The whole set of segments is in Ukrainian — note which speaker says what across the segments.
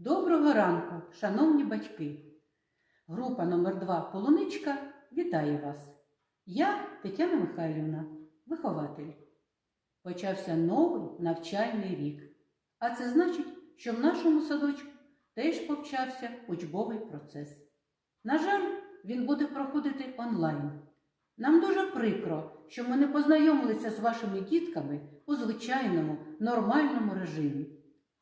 Speaker 1: Доброго ранку, шановні батьки! Група номер 2 Полуничка вітає вас. Я Тетяна Михайлівна, вихователь. Почався новий навчальний рік. А це значить, що в нашому садочку теж почався учбовий процес. На жаль, він буде проходити онлайн. Нам дуже прикро, що ми не познайомилися з вашими дітками у звичайному, нормальному режимі.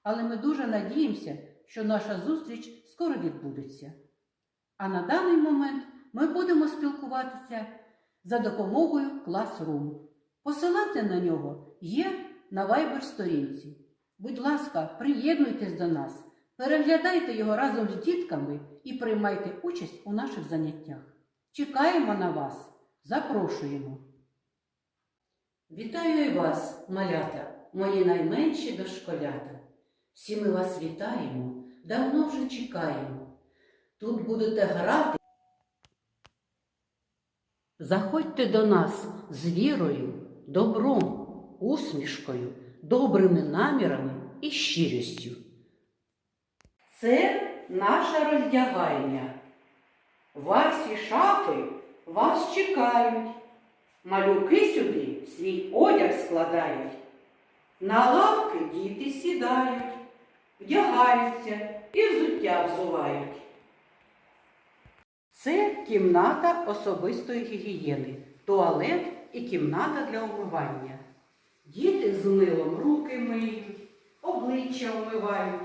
Speaker 1: Але ми дуже надіємося, що наша зустріч скоро відбудеться. А на даний момент ми будемо спілкуватися за допомогою Classroom. Посилання на нього є на Viber сторінці. Будь ласка, приєднуйтесь до нас, переглядайте його разом з дітками і приймайте участь у наших заняттях. Чекаємо на вас, запрошуємо. Вітаю і вас, малята, мої найменші дошколята. Всі ми вас вітаємо, давно вже чекаємо. Тут будете грати. Заходьте до нас з вірою, добром, усмішкою, добрими намірами і щирістю. Це наша роздягальня. Ваші шафи вас чекають. Малюки сюди свій одяг складають. На лавки діти сідають, вдягаються і взуття взувають. Це кімната особистої гігієни, туалет і кімната для умивання. Діти з милом руки миють, обличчя вмивають,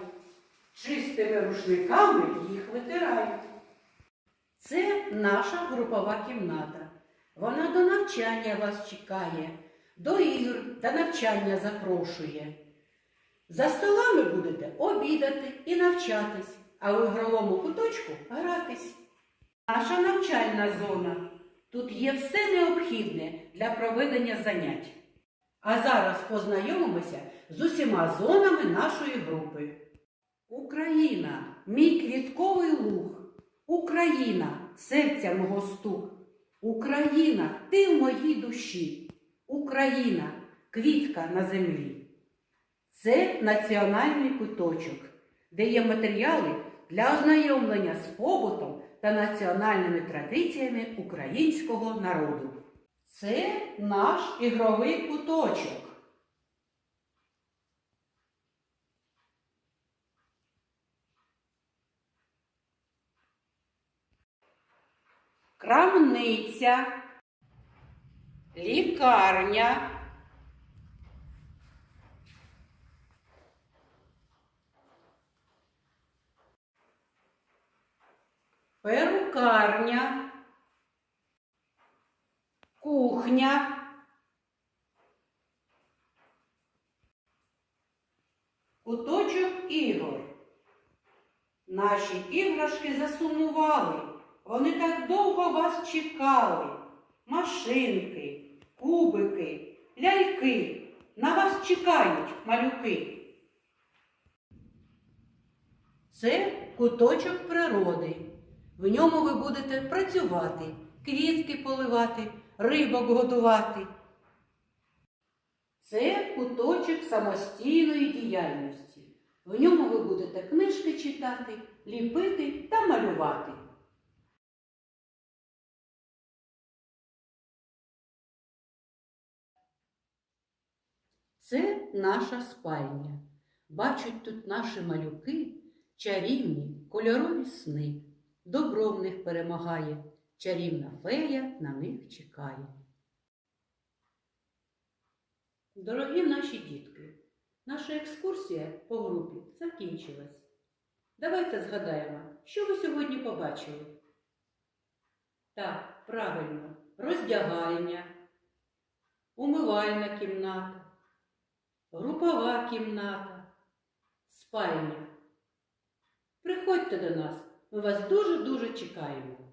Speaker 1: чистими рушниками їх витирають. Це наша групова кімната. Вона до навчання вас чекає, до ігор та навчання запрошує. За столами будете обідати і навчатись, а в ігровому куточку гратись. Наша навчальна зона. Тут є все необхідне для проведення занять. А зараз познайомимося з усіма зонами нашої групи. Україна, мій квітковий луг. Україна, серця мого стук. Україна, ти в моїй душі. Україна, квітка на землі. Це національний куточок, де є матеріали для ознайомлення з побутом та національними традиціями українського народу. Це наш ігровий куточок. Крамниця, лікарня, перукарня, кухня, куточок ігор. Наші іграшки засумували, вони так довго вас чекали. Машинки, кубики, ляльки. На вас чекають малюки. Це куточок природи. В ньому ви будете працювати, квітки поливати, рибок годувати. Це куточок самостійної діяльності. В ньому ви будете книжки читати, ліпити та малювати. Це наша спальня. Бачать тут наші малюки чарівні кольорові сни. Добро в них перемагає, чарівна фея на них чекає. Дорогі наші дітки, наша екскурсія по групі закінчилась. Давайте згадаємо, що ви сьогодні побачили. Так, правильно, роздягальня, умивальна кімната, групова кімната, спальня. Приходьте до нас, ми вас дуже-дуже чекаємо.